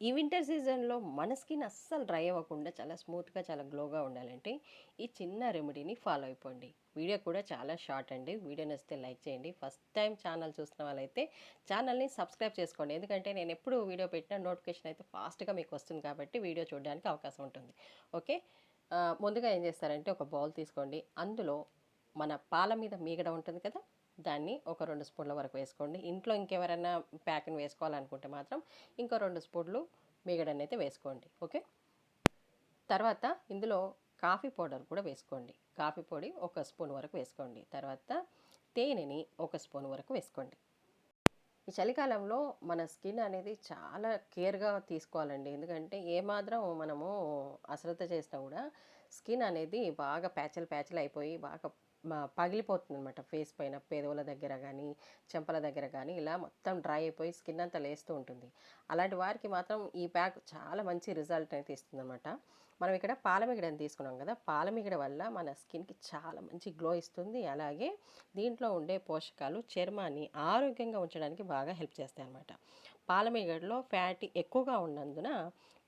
ఈ వింటర్ సీజన్లో మన స్కిన్ అస్సలు డ్రై అవ్వకుండా చాలా స్మూత్గా చాలా గ్లోగా ఉండాలంటే ఈ చిన్న రెమెడీని ఫాలో అయిపోండి. వీడియో కూడా చాలా షార్ట్ అండి. వీడియో నచ్చితే లైక్ చేయండి. ఫస్ట్ టైం ఛానల్ చూసిన వాళ్ళైతే ఛానల్ని సబ్స్క్రైబ్ చేసుకోండి. ఎందుకంటే నేను ఎప్పుడు వీడియో పెట్టినా నోటిఫికేషన్ అయితే ఫాస్ట్గా మీకు వస్తుంది కాబట్టి వీడియో చూడడానికి అవకాశం ఉంటుంది. ఓకే? ముందుగా ఏం చేస్తారంటే ఒక బౌల్ తీసుకోండి. అందులో మన పాల మీద మీగడ ఉంటుంది కదా? దాన్ని ఒక రెండు స్పూన్ల వరకు వేసుకోండి. ఇంట్లో ఇంకెవరైనా ప్యాక్ని వేసుకోవాలనుకుంటే మాత్రం ఇంకో రెండు స్పూన్లు మిగడని అయితే వేసుకోండి. ఓకే? తర్వాత ఇందులో కాఫీ పౌడర్ కూడా వేసుకోండి. కాఫీ పొడి ఒక స్పూన్ వరకు వేసుకోండి. తర్వాత తేనెని ఒక స్పూన్ వరకు వేసుకోండి. ఈ చలికాలంలో మన స్కిన్ అనేది చాలా కేర్గా తీసుకోవాలండి. ఎందుకంటే ఏమాత్రం మనము అశ్రద్ధ చేసినా కూడా స్కిన్ అనేది బాగా ప్యాచలు ప్యాచలు అయిపోయి బాగా పగిలిపోతుంది అనమాట ఫేస్ పైన పేదవుల దగ్గర కానీ చెంపల దగ్గర కానీ ఇలా మొత్తం డ్రై అయిపోయి స్కిన్ అంతా లేస్తూ ఉంటుంది. అలాంటి వారికి మాత్రం ఈ ప్యాక్ చాలా మంచి రిజల్ట్ అయితే ఇస్తుంది అనమాట మనం ఇక్కడ పాలమిగడని తీసుకున్నాం కదా పాలమిగడ వల్ల మన స్కిన్కి చాలా మంచి గ్లో ఇస్తుంది. అలాగే దీంట్లో ఉండే పోషకాలు చర్మాన్ని ఆరోగ్యంగా ఉంచడానికి బాగా హెల్ప్ చేస్తాయి అనమాట పాలమీగడలో ఫ్యాట్ ఎక్కువగా ఉన్నందున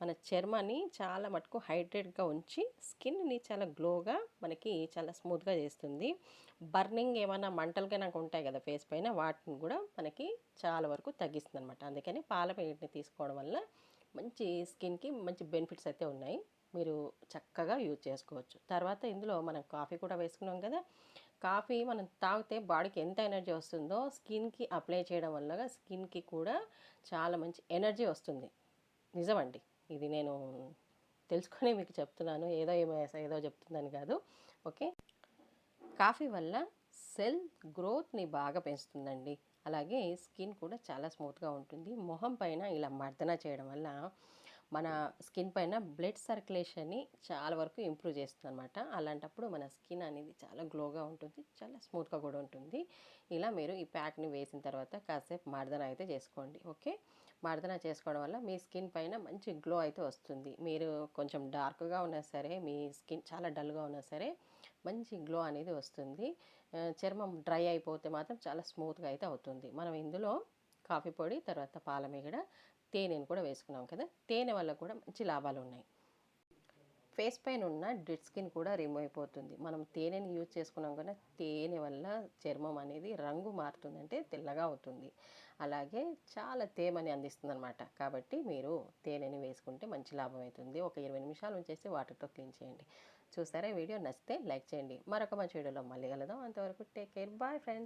మన చర్మాన్ని చాలా మటుకు హైడ్రేట్గా ఉంచి స్కిన్ని చాలా గ్లోగా మనకి చాలా స్మూత్గా చేస్తుంది. బర్నింగ్ ఏమైనా మంటలుగా నాకు ఉంటాయి కదా ఫేస్ పైన వాటిని కూడా మనకి చాలా వరకు తగ్గిస్తుంది అనమాట అందుకని పాలమిగడని తీసుకోవడం వల్ల మంచి స్కిన్కి మంచి బెనిఫిట్స్ అయితే ఉన్నాయి. మీరు చక్కగా యూజ్ చేసుకోవచ్చు. తర్వాత ఇందులో మనం కాఫీ కూడా వేసుకున్నాం కదా కాఫీ మనం తాగితే బాడీకి ఎంత ఎనర్జీ వస్తుందో స్కిన్కి అప్లై చేయడం వల్ల స్కిన్కి కూడా చాలా మంచి ఎనర్జీ వస్తుంది. నిజమండి. ఇది నేను తెలుసుకొని మీకు చెప్తున్నాను. ఏదో ఏమో ఏదో చెప్తుందని కాదు. ఓకే? కాఫీ వల్ల సెల్ గ్రోత్ని బాగా పెంచుతుందండి. అలాగే స్కిన్ కూడా చాలా స్మూత్గా ఉంటుంది. మొహం పైన ఇలా మర్దన చేయడం వల్ల మన స్కిన్ పైన బ్లడ్ సర్క్యులేషన్ని చాలా వరకు ఇంప్రూవ్ చేస్తుంది అనమాట అలాంటప్పుడు మన స్కిన్ అనేది చాలా గ్లోగా ఉంటుంది చాలా స్మూత్గా కూడా ఉంటుంది. ఇలా మీరు ఈ ప్యాక్ని వేసిన తర్వాత కాసేపు మర్దన అయితే చేసుకోండి ఓకే? మర్దన చేసుకోవడం వల్ల మీ స్కిన్ పైన మంచి గ్లో అయితే వస్తుంది. మీరు కొంచెం డార్క్గా ఉన్నా సరే మీ స్కిన్ చాలా డల్గా ఉన్నా సరే మంచి గ్లో అనేది వస్తుంది. చర్మం డ్రై అయిపోతే మాత్రం చాలా స్మూత్గా అయితే అవుతుంది. మనం ఇందులో కాఫీ పొడి తర్వాత పాలమీగడ తేనెను కూడా వేసుకున్నాం కదా. తేనె వల్ల కూడా మంచి లాభాలు ఉన్నాయి. ఫేస్ పైన ఉన్న డెడ్ స్కిన్ కూడా రిమూవ్ అయిపోతుంది. మనం తేనెని యూజ్ చేసుకున్నాం కదా తేనె వల్ల చర్మం అనేది రంగు మారుతుందంటే తెల్లగా అవుతుంది. అలాగే చాలా తేమని అందిస్తుంది అనమాట కాబట్టి మీరు తేనెని వేసుకుంటే మంచి లాభం అవుతుంది. ఒక ఇరవై నిమిషాలు ఉంచేసి వాటర్తో క్లీన్ చేయండి. చూసారా వీడియో? నచ్చితే లైక్ చేయండి. మరొక మంచి వీడియోలో మళ్ళీ కలదాం అంతవరకు టేక్ కేర్. Bye friends.